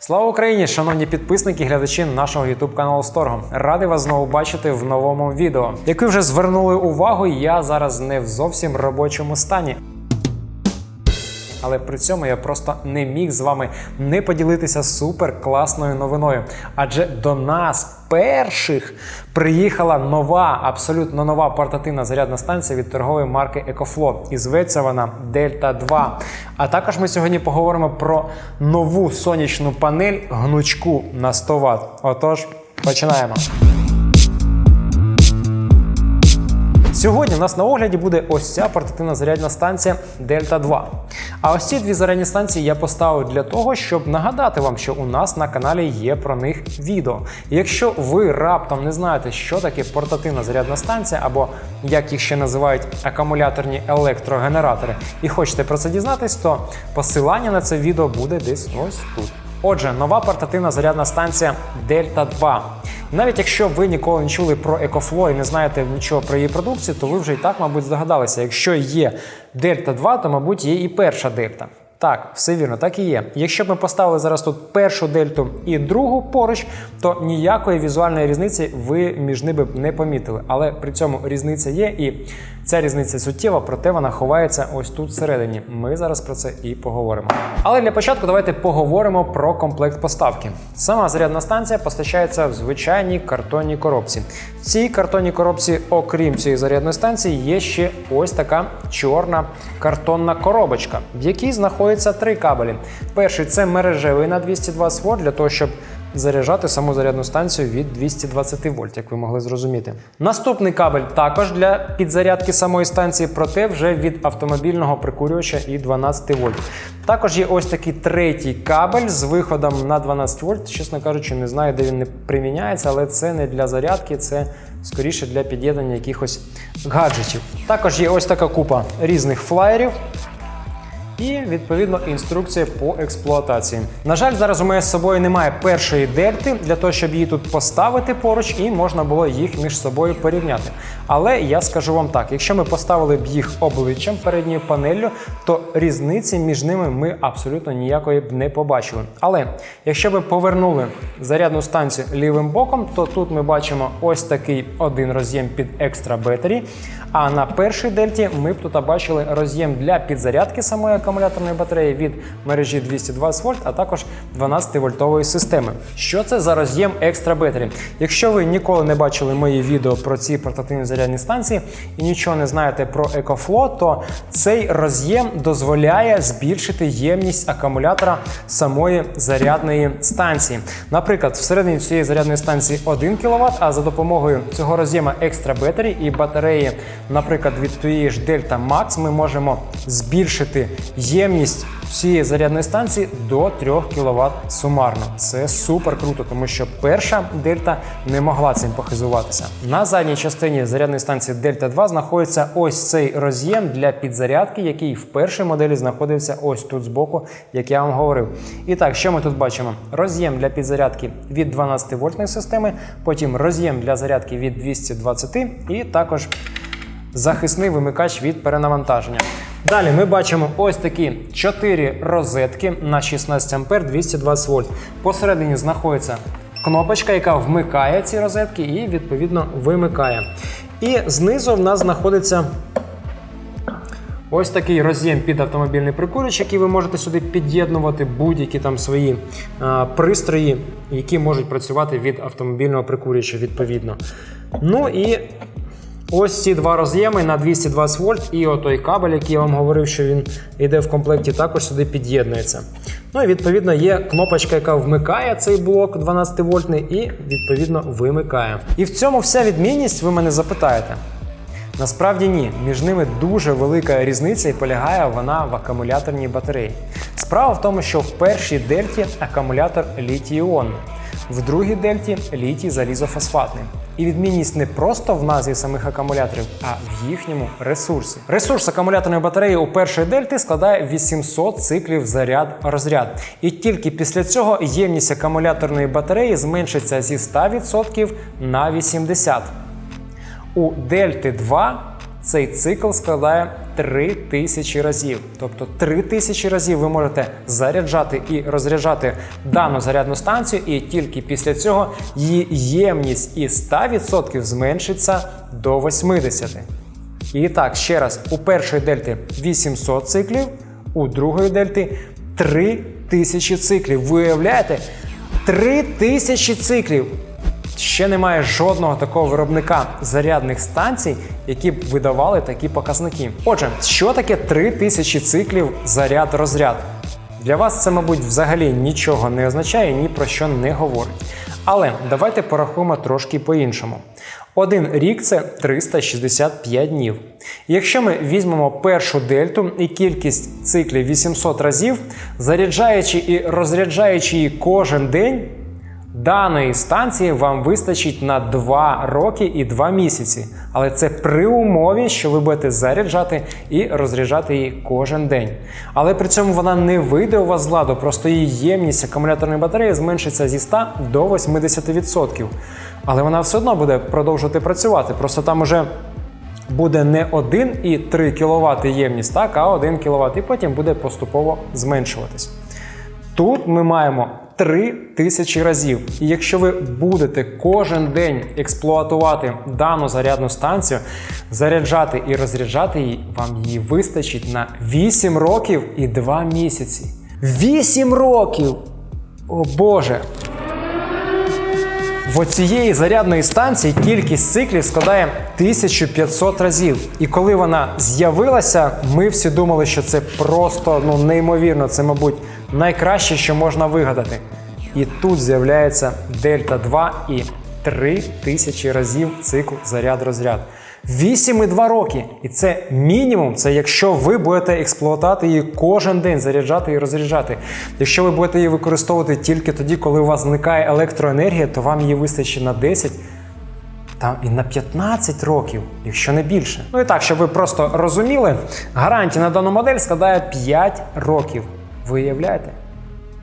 Слава Україні, шановні підписники глядачі нашого YouTube каналу Сторго. Радий вас знову бачити в новому відео. Як ви вже звернули увагу, я зараз не в зовсім робочому стані. Але при цьому я просто не міг з вами не поділитися супер класною новиною. Адже до нас перших приїхала нова, абсолютно нова портативна зарядна станція від торгової марки EcoFlow. І зветься вона Delta 2. А також ми сьогодні поговоримо про нову сонячну панель гнучку на 100 Вт. Отож, починаємо. Сьогодні у нас на огляді буде ось ця портативна зарядна станція Delta 2. А ось ці дві зарядні станції я поставив для того, щоб нагадати вам, що у нас на каналі є про них відео. Якщо ви раптом не знаєте, що таке портативна зарядна станція, або як їх ще називають акумуляторні електрогенератори, і хочете про це дізнатись, то посилання на це відео буде десь ось тут. Отже, нова портативна зарядна станція Delta 2. Навіть якщо ви ніколи не чули про екофло і не знаєте нічого про її продукцію, то ви вже і так, мабуть, здогадалися. Якщо є дельта 2, то, мабуть, є і перша Delta. Так, все вірно, так і є. Якщо б ми поставили зараз тут першу дельту і другу поруч, то ніякої візуальної різниці ви між ними б не помітили. Але при цьому різниця є, і ця різниця суттєва, проте вона ховається ось тут всередині. Ми зараз про це і поговоримо. Але для початку давайте поговоримо про комплект поставки. Сама зарядна станція постачається в звичайній картонній коробці. В цій картонній коробці, окрім цієї зарядної станції, є ще ось така чорна картонна коробочка, в якій знаходяться три кабелі. Перший це мережевий на 220 вольт для того, щоб заряджати саму зарядну станцію від 220 вольт, як ви могли зрозуміти. Наступний кабель також для підзарядки самої станції, проте вже від автомобільного прикурювача і 12 вольт. Також є ось такий третій кабель з виходом на 12 вольт. Чесно кажучи, не знаю, де він не приміняється, але це не для зарядки, це скоріше для під'єднання якихось гаджетів. Також є ось така купа різних флаєрів. І відповідно інструкція по експлуатації. На жаль, зараз у мене з собою немає першої дельти для того, щоб її тут поставити поруч, і можна було їх між собою порівняти. Але я скажу вам так: якщо ми поставили б їх обличчям передньою панеллю, то різниці між ними ми абсолютно ніякої б не побачили. Але якщо ми повернули зарядну станцію лівим боком, то тут ми бачимо ось такий один роз'єм під екстра бетері. А на першій дельті ми б тут бачили роз'єм для підзарядки самої акумуляторної батареї від мережі 220 вольт, а також 12-вольтової системи. Що це за роз'єм екстра бетері? Якщо ви ніколи не бачили мої відео про ці портативні зарядні станції і нічого не знаєте про EcoFlow, то цей роз'єм дозволяє збільшити ємність акумулятора самої зарядної станції. Наприклад, всередині цієї зарядної станції 1 кВт, а за допомогою цього роз'єма екстра бетері і батареї, наприклад, від тієї ж Delta Max, ми можемо збільшити ємність цієї зарядної станції до 3 кВт сумарно. Це супер круто, тому що перша Дельта не могла цим похизуватися. На задній частині зарядної станції Delta 2 знаходиться ось цей роз'єм для підзарядки, який в першій моделі знаходився ось тут збоку, як я вам говорив. І так, що ми тут бачимо? Роз'єм для підзарядки від 12 вольтної системи, потім роз'єм для зарядки від 220 і також захисний вимикач від перенавантаження. Далі ми бачимо ось такі 4 розетки на 16 А 220 вольт. Посередині знаходиться кнопочка, яка вмикає ці розетки і відповідно вимикає. І знизу в нас знаходиться Ось такий роз'єм під автомобільний прикурювач, який ви можете сюди під'єднувати будь-які там свої а, пристрої, які можуть працювати від автомобільного прикурювача відповідно. Ну і ось ці два роз'єми на 220 вольт, і отой кабель, який я вам говорив, що він йде в комплекті, також сюди під'єднується. Ну і відповідно є кнопочка, яка вмикає цей блок 12 вольтний і відповідно вимикає. І в цьому вся відмінність, ви мене запитаєте. Насправді ні, між ними дуже велика різниця і полягає вона в акумуляторній батареї. Справа в тому, що в першій дельті акумулятор літій-іонний, в другій дельті літій залізофосфатний. І відмінність не просто в назві самих акумуляторів, а в їхньому ресурсі. Ресурс акумуляторної батареї у першої дельти складає 800 циклів заряд-розряд. І тільки після цього ємність акумуляторної батареї зменшиться зі 100% на 80%. У Дельти 2 цей цикл складає 3000 разів. Тобто 3000 разів ви можете заряджати і розряджати дану зарядну станцію, і тільки після цього її ємність із 100% зменшиться до 80%. І так, ще раз, у першої дельти 800 циклів, у другої дельти 3000 циклів. Ви уявляєте? 3000 циклів. Ще немає жодного такого виробника зарядних станцій, які б видавали такі показники. Отже, що таке 3000 циклів заряд-розряд? Для вас це, мабуть, взагалі нічого не означає, ні про що не говорить. Але давайте порахуємо трошки по-іншому. Один рік це 365 днів. Якщо ми візьмемо першу дельту і кількість циклів 800 разів, заряджаючи і розряджаючи її кожен день, Даної станції вам вистачить на 2 роки і 2 місяці, але це при умові, що ви будете заряджати і розряджати її кожен день. Але при цьому вона не вийде у вас з ладу, просто її ємність акумуляторної батареї зменшиться зі 100 до 80%. Але вона все одно буде продовжувати працювати. Просто там уже буде не 1,3 кВт ємність, так, а 1 кВт, і потім буде поступово зменшуватись. Тут ми маємо 3000 разів. І якщо ви будете кожен день експлуатувати дану зарядну станцію, заряджати і розряджати її, вам її вистачить на 8 років і 2 місяці. 8 років! О Боже! В оцієї зарядної станції кількість циклів складає 1500 разів. І коли вона з'явилася, ми всі думали, що це просто ну, неймовірно. Це, мабуть, найкраще, що можна вигадати. І тут з'являється Дельта 2 і 3000 разів цикл заряд-розряд. 8,2 роки. І це мінімум, це якщо ви будете експлуатувати її кожен день, заряджати і розряджати. Якщо ви будете її використовувати тільки тоді, коли у вас зникає електроенергія, то вам її вистачить на 10 там і на 15 років, якщо не більше. Ну і так, щоб ви просто розуміли, гарантія на дану модель складає 5 років. Ви уявляєте?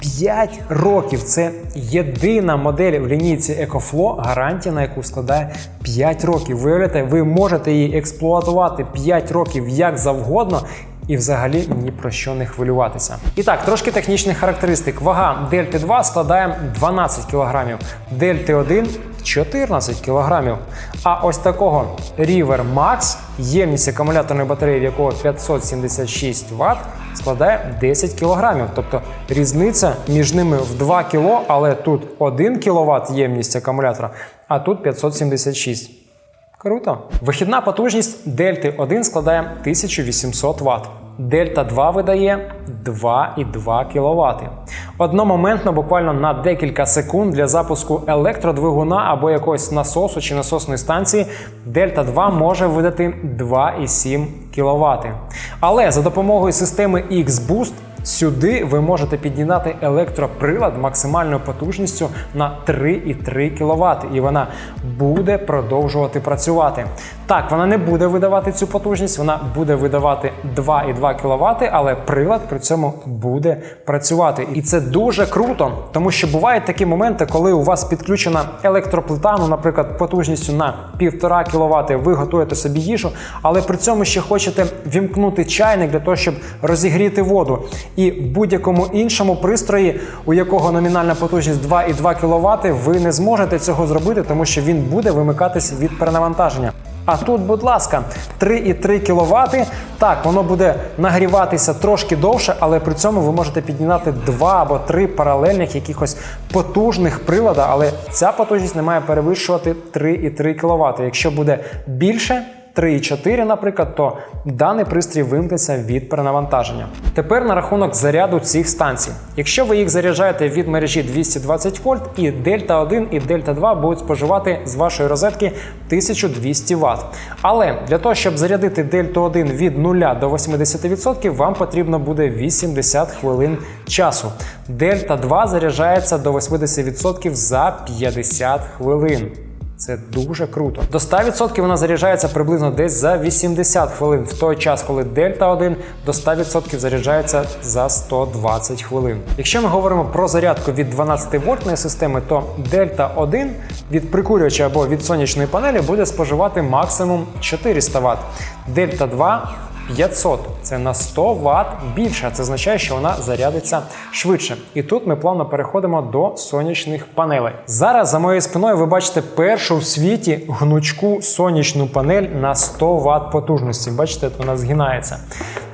5 років це єдина модель в лінійці EcoFlow, гарантія на яку складає 5 років. Виявляєте, ви можете її експлуатувати 5 років як завгодно. І взагалі ні про що не хвилюватися. І так, трошки технічних характеристик. Вага Дельти 2 складає 12 кг, Дельти 1 14 кг. А ось такого River Max, ємність акумуляторної батареї, в якого 576 Вт, складає 10 кг. Тобто різниця між ними в 2 кг, але тут 1 кВт ємність акумулятора, а тут 576. Круто. Вихідна потужність Дельти 1 складає 1800 Вт. Дельта 2 видає 2,2 кВт. Одномоментно, буквально на декілька секунд для запуску електродвигуна або якогось насосу чи насосної станції, Дельта 2 може видати 2,7 кВт. Але за допомогою системи X-Boost Сюди ви можете під'єднати електроприлад максимальною потужністю на 3,3 кВт, і вона буде продовжувати працювати. Так, вона не буде видавати цю потужність, вона буде видавати 2,2 кВт, але прилад при цьому буде працювати. І це дуже круто, тому що бувають такі моменти, коли у вас підключена електроплита, ну, наприклад, потужністю на 1,5 кВт, ви готуєте собі їжу, але при цьому ще хочете вімкнути чайник для того, щоб розігріти воду. І в будь-якому іншому пристрої, у якого номінальна потужність 2,2 кВт, ви не зможете цього зробити, тому що він буде вимикатись від перенавантаження. А тут, будь ласка, 3,3 кВт. Так, воно буде нагріватися трошки довше, але при цьому ви можете підігнати два або три паралельних якихось потужних прилада, але ця потужність не має перевищувати 3,3 кВт. Якщо буде більше, 3,4, наприклад, то даний пристрій вимкнеться від перенавантаження. Тепер на рахунок заряду цих станцій. Якщо ви їх заряджаєте від мережі 220 вольт, і Дельта 1 і Дельта 2 будуть споживати з вашої розетки 1200 Вт. Але для того, щоб зарядити Дельту 1 від 0 до 80%, вам потрібно буде 80 хвилин часу. Дельта 2 заряджається до 80% за 50 хвилин. Це дуже круто. До 100% вона заряджається приблизно десь за 80 хвилин, в той час, коли Дельта 1 до 100% заряджається за 120 хвилин. Якщо ми говоримо про зарядку від 12 вольтної системи, то Дельта 1 від прикурювача або від сонячної панелі буде споживати максимум 400 Вт. Дельта 2 500. Це на 100 Вт більше. Це означає, що вона зарядиться швидше. І тут ми плавно переходимо до сонячних панелей. Зараз за моєю спиною ви бачите першу в світі гнучку сонячну панель на 100 Вт потужності. Бачите, вона згинається.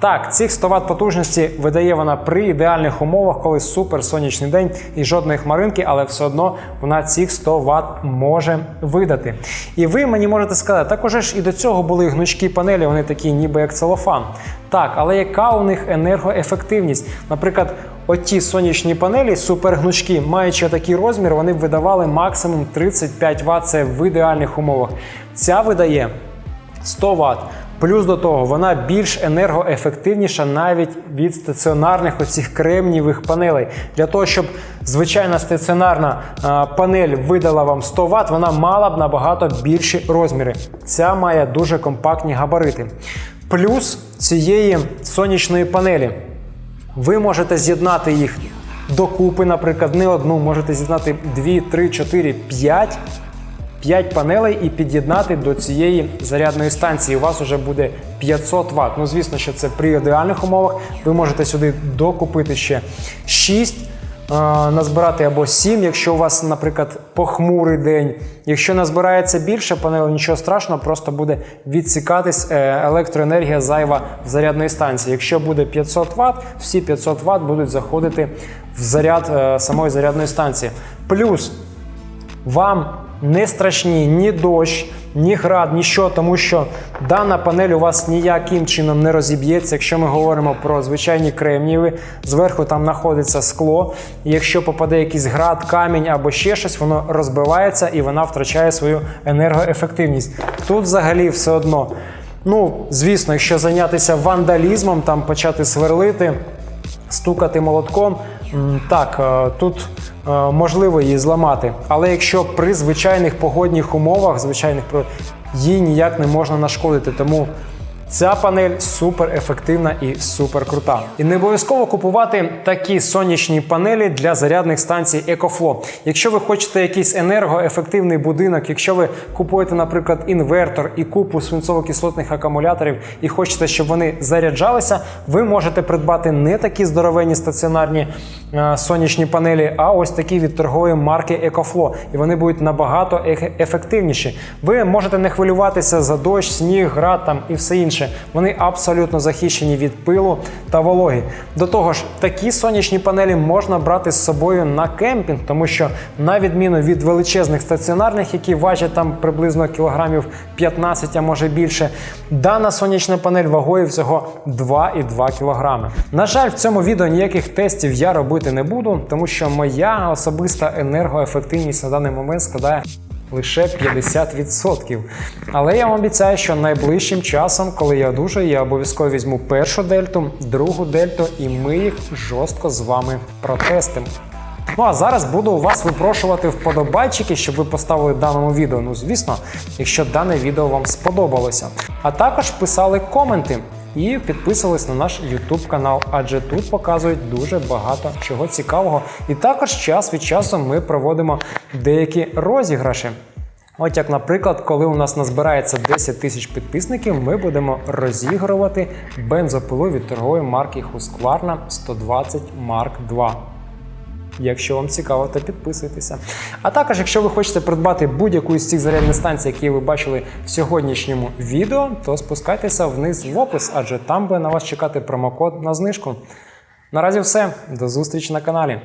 Так, цих 100 Вт потужності видає вона при ідеальних умовах, коли супер сонячний день і жодної хмаринки, але все одно вона цих 100 Вт може видати. І ви мені можете сказати, так уже ж і до цього були гнучкі панелі, вони такі, ніби як целофан. Так, але яка у них енергоефективність? Наприклад, оті сонячні панелі, супергнучкі, маючи такий розмір, вони б видавали максимум 35 Вт. Це в ідеальних умовах. Ця видає 100 Вт. Плюс до того, вона більш енергоефективніша навіть від стаціонарних оцих кремнієвих панелей. Для того, щоб звичайна стаціонарна панель видала вам 100 Вт, вона мала б набагато більші розміри. Ця має дуже компактні габарити. Плюс цієї сонячної панелі ви можете з'єднати їх докупи, наприклад, не одну, можете з'єднати 2, 3, 4, 5 5 панелей і під'єднати до цієї зарядної станції. У вас вже буде 500 Вт. Ну, звісно, що це при ідеальних умовах. Ви можете сюди докупити ще 6, е, назбирати або 7, якщо у вас, наприклад, похмурий день. Якщо назбирається більше панелей, нічого страшного, просто буде відсікатись е, електроенергія зайва в зарядної станції. Якщо буде 500 Вт, всі 500 Вт будуть заходити в заряд е, самої зарядної станції. Плюс вам не страшні ні дощ, ні град, ніщо, тому що дана панель у вас ніяким чином не розіб'ється. Якщо ми говоримо про звичайні кремнієві, зверху там знаходиться скло. І якщо попаде якийсь град, камінь або ще щось, воно розбивається і вона втрачає свою енергоефективність. Тут взагалі все одно. Ну, звісно, якщо зайнятися вандалізмом, там почати сверлити, стукати молотком. Так, е, тут е, можливо її зламати. Але якщо при звичайних погодних умовах, звичайних про- їй ніяк не можна нашкодити. Тому ця панель супер ефективна і супер крута. І не обов'язково купувати такі сонячні панелі для зарядних станцій EcoFlow. Якщо ви хочете якийсь енергоефективний будинок, якщо ви купуєте, наприклад, інвертор і купу свинцово-кислотних акумуляторів і хочете, щоб вони заряджалися, ви можете придбати не такі здоровенні стаціонарні е, сонячні панелі, а ось такі від торгової марки EcoFlow. І вони будуть набагато ефективніші. Ви можете не хвилюватися за дощ, сніг, град там і все інше. Вони абсолютно захищені від пилу та вологи. До того ж, такі сонячні панелі можна брати з собою на кемпінг, тому що на відміну від величезних стаціонарних, які важать там приблизно кілограмів 15, а може більше, дана сонячна панель вагою всього 2,2 кілограми. На жаль, в цьому відео ніяких тестів я робити не буду, тому що моя особиста енергоефективність на даний момент складає лише 50%. Але я вам обіцяю, що найближчим часом, коли я одужаю, я обов'язково візьму першу дельту, другу дельту, і ми їх жорстко з вами протестимо. Ну а зараз буду у вас випрошувати вподобайчики, щоб ви поставили даному відео. Ну, звісно, якщо дане відео вам сподобалося. А також писали коменти і підписувались на наш YouTube канал, адже тут показують дуже багато чого цікавого. І також час від часу ми проводимо деякі розіграші. От як, наприклад, коли у нас назбирається 10 тисяч підписників, ми будемо розігрувати бензопилу від торгової марки Husqvarna 120 Mark II. Якщо вам цікаво, то підписуйтеся. А також, якщо ви хочете придбати будь-яку із цих зарядних станцій, які ви бачили в сьогоднішньому відео, то спускайтеся вниз в опис, адже там буде на вас чекати промокод на знижку. Наразі все. До зустрічі на каналі.